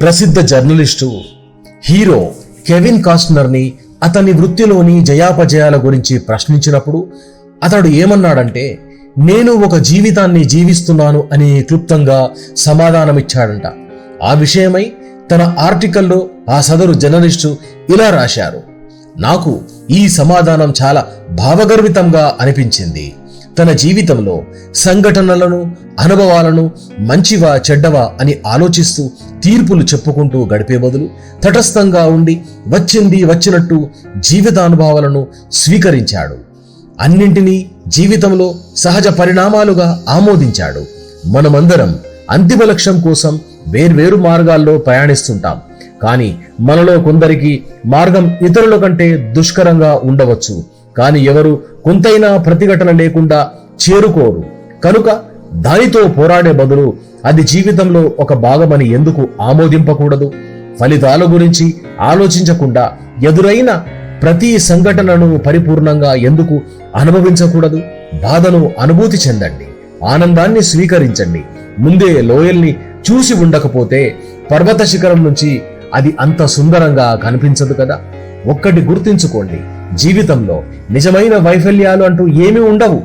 ప్రసిద్ధ journalist hero Kevin కాస్ట్నర్ని అతని వృత్తిలోని జయాపజయాల గురించి ప్రశ్నించినప్పుడు అతడు ఏమన్నాడంటే నేను ఒక జీవితాన్ని జీవిస్తున్నాను అని క్లుప్తంగా సమాధానమిచ్చాడంట. ఆ విషయమై తన ఆర్టికల్లో ఆ సదరు జర్నలిస్టు ఇలా రాశారు నాకు ఈ సమాధానం చాలా భావగర్వితంగా అనిపించింది. తన జీవితంలో సంఘటనలను అనుభవాలను మంచివా చెడ్డవా అని ఆలోచిస్తూ తీర్పులు చెప్పుకుంటూ గడిపే బదులు తటస్థంగా ఉండి వచ్చింది వచ్చినట్టు జీవితానుభవాలను స్వీకరించాడు. అన్నింటినీ జీవితంలో సహజ పరిణామాలుగా ఆమోదించాడు. మనమందరం అంతిమ లక్ష్యం కోసం వేర్వేరు మార్గాల్లో ప్రయాణిస్తుంటాం. కానీ మనలో కొందరికి మార్గం ఇతరుల కంటే దుష్కరంగా ఉండవచ్చు. కానీ ఎవరు కొంతైనా ప్రతిఘటన లేకుండా చేరుకోరు. కనుక దానితో పోరాడే బదులు అది జీవితంలో ఒక భాగమని ఎందుకు ఆమోదింపకూడదు? ఫలితాల గురించి ఆలోచించకుండా ఎదురైన ప్రతి సంఘటనను పరిపూర్ణంగా ఎందుకు అనుభవించకూడదు? బాధను అనుభూతి చెందండి. ఆనందాన్ని స్వీకరించండి. ముందే లోయల్ని చూసి ఉండకపోతే పర్వత శిఖరం నుంచి అది అంత సుందరంగా కనిపించదు కదా? ఒక్కటి గుర్తించుకోండి. జీవితంలో నిజమైన వైఫల్యాలు అంటూ ఏమీ ఉండవు.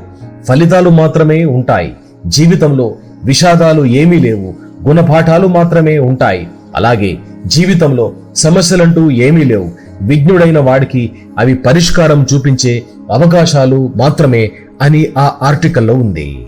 ఫలితాలు మాత్రమే ఉంటాయి. జీవితంలో విషాదాలు ఏమీ లేవు. గుణపాఠాలు మాత్రమే ఉంటాయి. అలాగే జీవితంలో సమస్యలంటూ ఏమీ లేవు. విజ్ఞుడైన వాడికి అవి పరిష్కారం చూపించే అవకాశాలు మాత్రమే అని ఆ ఆర్టికల్లో ఉంది.